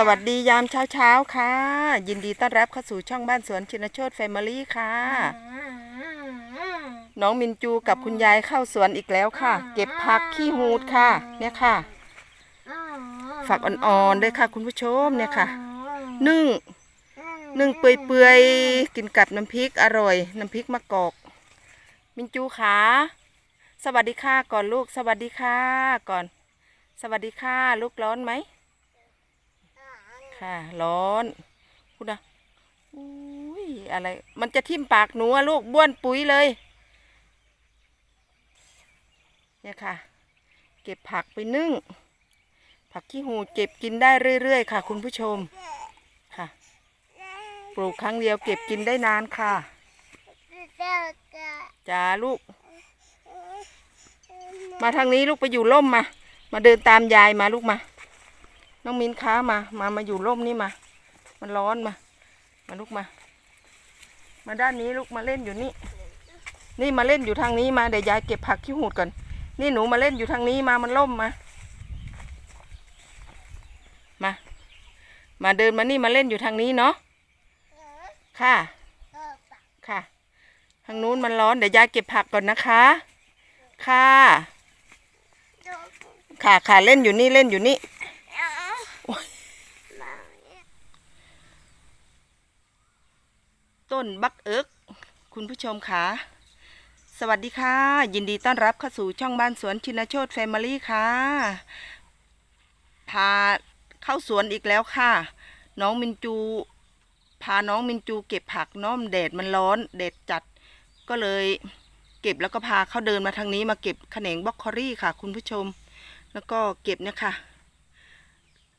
สวัสดียามเช้าเช้าๆค่ะ ยินดีต้อนรับเข้าสู่ช่องบ้านสวนชินโชตแฟมิลี่ค่ะ น้องมินจูกับคุณยายเข้าสวนอีกแล้วค่ะ เก็บผักขี้หูดค่ะ เนี่ยค่ะฝักอ่อนๆด้วยค่ะ คุณผู้ชมเนี่ยค่ะ นึ่ง นึ่งเปื่อยๆกินกับน้ำพริกอร่อย น้ำพริกมะกอก มินจูขาสวัสดีค่ะก่อนลูก สวัสดีค่ะก่อน สวัสดีค่ะลูกร้อนไหม ค่ะ ร้อนคุณนะอุ้ยอะไร มันจะทิ่มปากหนูลูกบ้วนปุ๋ยเลย เนี่ยค่ะ เก็บผักไปนึ่ง ผักขี้หูดเก็บกินได้เรื่อยๆ ค่ะ คุณผู้ชมค่ะ ปลูกครั้งเดียวเก็บกินได้นานค่ะจ้าลูก มาทางนี้ลูกไปอยู่ร่มมา มาเดินตามยายมาลูกมา น้องมินค้ามา มา มาอยู่ร่มนี่มา มันร้อนมา มาลูกมา มาด้านนี้ลูกมาเล่นอยู่นี่ นี่มาเล่นอยู่ทางนี้มา เดี๋ยวยายเก็บผักขี้หูดก่อน นี่หนูมาเล่นอยู่ทางนี้มา มันล่มมา มา มาเดินมานี่มาเล่นอยู่ทางนี้เนาะ ค่ะ ค่ะ ทางนู้นมันร้อน เดี๋ยวยายเก็บผักก่อนนะคะ ค่ะ ค่ะค่ะเล่นอยู่นี่เล่นอยู่นี่ ต้นบักเอิกคุณผู้ชมค่ะ สวัสดีค่ะ ยินดีต้อนรับเข้าสู่ช่องบ้านสวนชินโชตแฟมิลี่ค่ะ พาเข้าสวนอีกแล้วค่ะ น้องมินจู พาน้องมินจูเก็บผักเน้อมแดดมันร้อนแดดจัด ก็เลยเก็บแล้วก็พาเขาเดินมาทางนี้มาเก็บแขนงบล็อกโครี่ค่ะ คุณผู้ชม แล้วก็เก็บเนี่ยค่ะ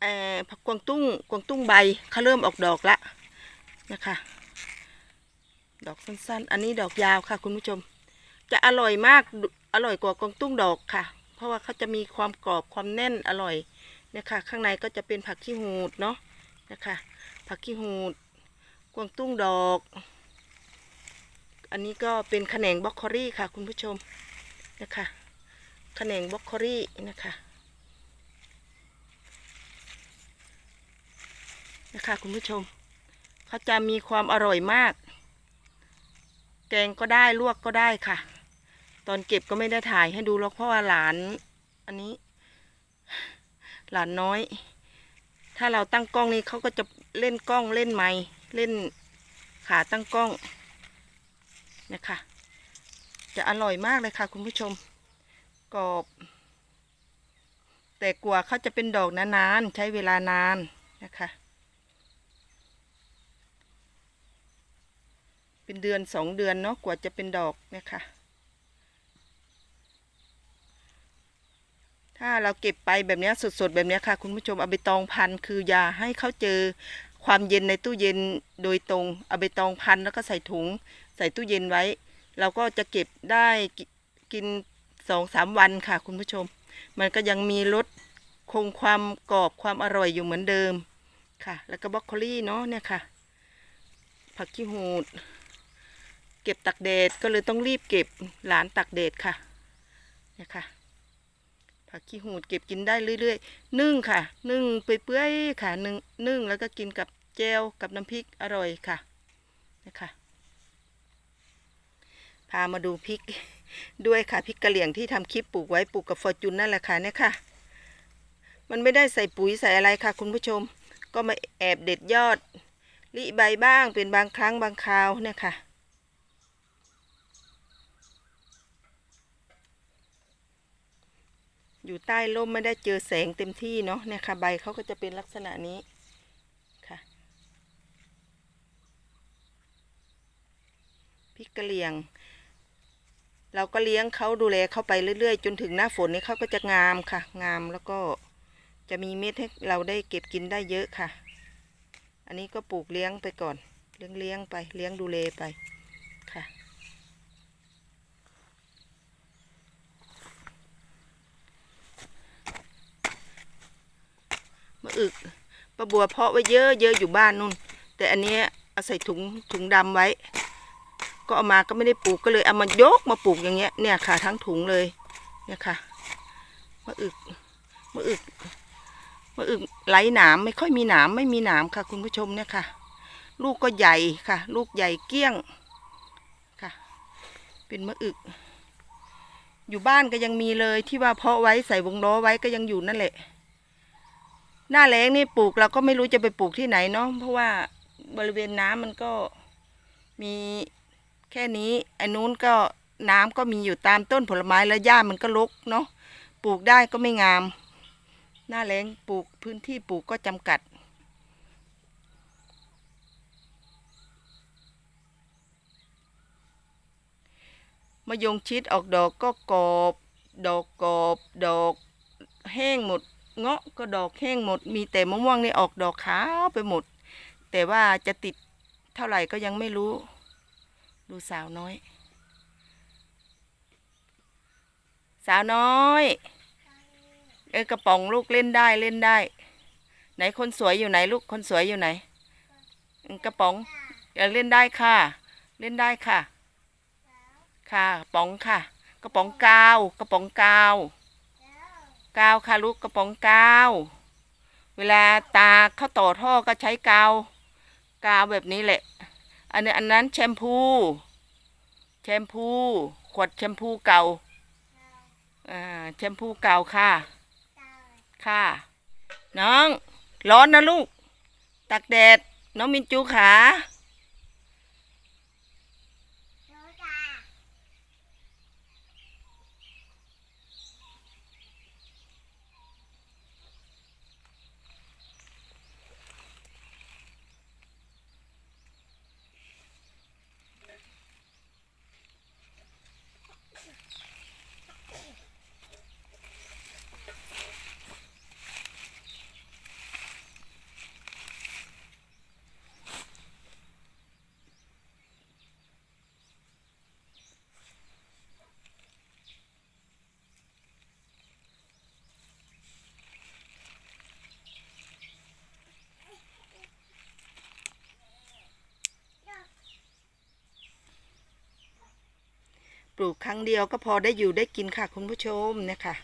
เอ่อผักกวางตุ้งกวางตุ้งใบเขาเริ่มออกดอกละนะคะ ดอกสั้นๆ อันนี้ดอกยาวค่ะ คุณผู้ชม จะอร่อยมากอร่อยกว่ากวางตุ้งดอกค่ะ เพราะว่าเขาจะมีความกรอบความแน่นอร่อยเนี่ยค่ะ ข้างในก็จะเป็นผักขี้หูดเนาะนะคะผักขี้หูดกวางตุ้งดอก อันนี้ก็เป็นแขนงบล็อกโครี่ค่ะ คุณผู้ชมนะคะแขนงบล็อกโครี่นะคะนะคะคุณผู้ชมเขาจะมีความอร่อยมาก แกงก็ได้ลวกก็ได้ค่ะ ตอนเก็บก็ไม่ได้ถ่ายให้ดูหรอกเพราะว่าหลาน อันนี้ หลานน้อย ถ้าเราตั้งกล้องนี่เขาก็จะเล่นกล้องเล่นไม้เล่นขาตั้งกล้องนะคะ จะอร่อยมากเลยค่ะ คุณผู้ชมกรอบ แต่กว่าเขาจะเป็นดอกนานๆใช้เวลานานนะคะ เป็นเดือนสองเดือนเนาะกว่าจะเป็นดอกเนี่ยค่ะถ้าเราเก็บไปแบบนี้สดๆ แบบนี้ค่ะ คุณผู้ชมเอาไปตองพันคืออย่าให้เขาเจอความเย็นในตู้เย็นโดยตรงเอาไปตองพันแล้วก็ใส่ถุง ใส่ตู้เย็นไว้ เราก็จะเก็บได้กินสองสามวันค่ะ คุณผู้ชม มันก็ยังมีรสคงความกรอบความอร่อยอยู่เหมือนเดิมค่ะ แล้วก็บรอกโคลี่เนาะเนี่ยค่ะ ผักขี้หูด ก็บตักแดดก็เลยต้องรีบเก็บหลานตักแดดค่ะเนี่ยค่ะผักขี้หูดเก็บกินได้เรื่อยๆ นึ่งค่ะ นึ่งเปื่อยๆค่ะนึ่งนึ่งแล้วก็กินกับแจวกับน้ำพริกอร่อยค่ะนะคะพามาดูพริกด้วยค่ะพริกกะเหลี่ยงที่ทำคลิปปลูกไว้ปลูกกับฟอร์จูนนั่นแหละค่ะเนี่ยค่ะ มันไม่ได้ใส่ปุ๋ยใส่อะไรค่ะ คุณผู้ชม ก็มาแอบเด็ดยอดลิใบบ้างเป็นบางครั้งบางคราวเนี่ยค่ะ อยู่ใต้ร่มไม่ได้เจอแสงเต็มที่เนาะเนี่ยค่ะ ใบเขาก็จะเป็นลักษณะนี้ค่ะพริกกะเหรี่ยง เราก็เลี้ยงเขาดูแลเขาไปเรื่อยๆ จนถึงหน้าฝนนี่เขาก็จะงามค่ะ งามแล้วก็จะมีเม็ดให้เราได้เก็บกินได้เยอะค่ะ อันนี้ก็ปลูกเลี้ยงไปก่อน เลี้ยงเลี้ยงไปเลี้ยงดูแลไปค่ะ มะอึกปลาบัวเพาะไว้เยอะเยอะอยู่บ้านนู่น แต่อันนี้เอาใส่ถุงถุงดำไว้ ก็เอามาก็ไม่ได้ปลูกก็เลยเอามายกมาปลูกอย่างเงี้ยเนี่ยค่ะ ทั้งถุงเลยเนี่ยค่ะมะอึกมะอึกมะมะอึกไหลหนามไม่ค่อยมีหนามไม่มีหนามค่ะ คุณผู้ชมเนี่ยค่ะ ลูกก็ใหญ่ค่ะ ลูกใหญ่เกี้ยงค่ะ เป็นมะอึก อยู่บ้านก็ยังมีเลยที่ว่าเพาะไว้ใส่วงล้อไว้ก็ยังอยู่นั่นแหละ หน้าแล้งนี่ปลูกเราก็ไม่รู้จะไปปลูกที่ไหนเนาะเพราะว่าบริเวณน้ำมันก็มีแค่นี้ไอ้นู้นก็น้ำก็มีอยู่ตามต้นผลไม้แล้วหญ้ามันก็รกเนาะปลูกได้ก็ไม่งาม หน้าแล้งปลูกพื้นที่ปลูกก็จำกัด มะยงชิดออกดอกก็กรอบ ดอกกรอบ ดอกแห้งหมด เงาะก็ดอกแห้งหมด มีแต่มะม่วงนี่ออกดอกขาวไปหมด แต่ว่าจะติดเท่าไหร่ก็ยังไม่รู้ ดูสาวน้อย สาวน้อยเออกระป๋องลูกเล่นได้เล่นได้ ไหนคนสวยอยู่ไหนลูกคนสวยอยู่ไหน กระป๋องเออเล่นได้ค่ะ เล่นได้ค่ะ ค่ะกระป๋องค่ะ กระป๋องกาว กระป๋องกาว กาวค่ะลูกกระป๋องกาว เวลาตาเข้าต่อท่อก็ใช้กาว กาวแบบนี้แหละ อันนี้อันนั้นแชมพู แชมพู ขวดแชมพูเก่าอ่าแชมพูเก่าค่ะ ค่ะ น้อง ร้อนนะลูก ตักแดด น้องมินจูขา ปลูกครั้งเดียวก็พอได้อยู่ได้กินค่ะคุณผู้ชมเนี่ยค่ะ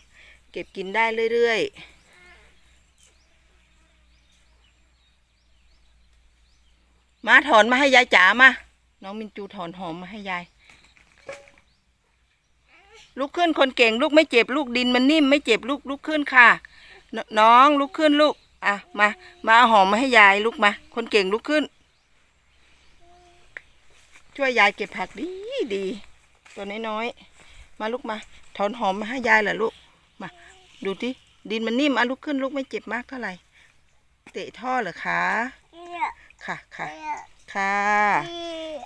เก็บกินได้เรื่อยๆ มาถอนมาให้ยายจ๋ามา น้องมินจูถอนหอมมาให้ยาย ลุกขึ้นคนเก่งลูกไม่เจ็บลูกดินมันนิ่มไม่เจ็บลูกลุกขึ้นค่ะนน้องลุกขึ้นลูก อะมา มาเอาหอมมาให้ยายลูกมา คนเก่งลุกขึ้น ช่วยยายเก็บผักดีดี ตัวน้อยๆ มาลูกมา ถอนหอมมาให้ยายเหรอลูก มา ดูที่ดินมันนิ่มอะลุกขึ้นลูกไม่เจ็บมากเท่าไหร่ เตะท่อเหรอคะ ค่ะค่ะค่ะ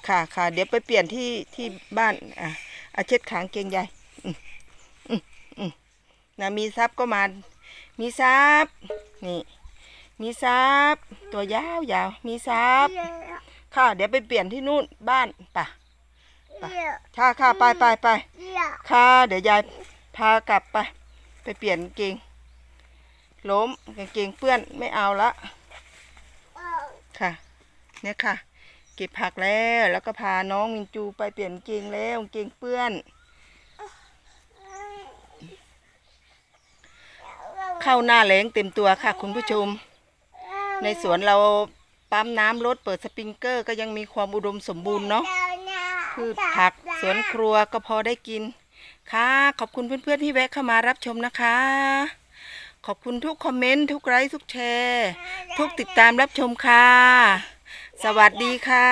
ค่ะค่ะเดี๋ยวไปเปลี่ยนที่ที่บ้านอะอาเช็ดขางเกงยายอืมอืมอืมนะมีซับก็มา มีซับนี่ มีซับตัวยาวยาวมีซับค่ะ เดี๋ยวไปเปลี่ยนที่นู่นบ้านป่ะ ค่ะค่ะไปไปไปค่ะ เดี๋ยวยายพากลับไป ไปเปลี่ยนกางเกงล้มกางเกงเปื้อนไม่เอาละค่ะ เนี่ยค่ะ เก็บผักแล้วแล้วก็พาน้องมินจูไปเปลี่ยนกางเกงแล้วกางเกงเปื้อน เข้าหน้าแล้งเต็มตัวค่ะ คุณผู้ชม ในสวนเราปั๊มน้ำรถเปิดสปริงเกอร์ก็ยังมีความอุดมสมบูรณ์เนาะ พืชผักสวนครัวก็พอได้กิน ค่ะ ขอบคุณเพื่อนๆที่แวะเข้ามารับชมนะคะ ขอบคุณทุกคอมเมนต์ทุกไลค์ทุกแชร์ทุกติดตามรับชมค่ะ สวัสดีค่ะ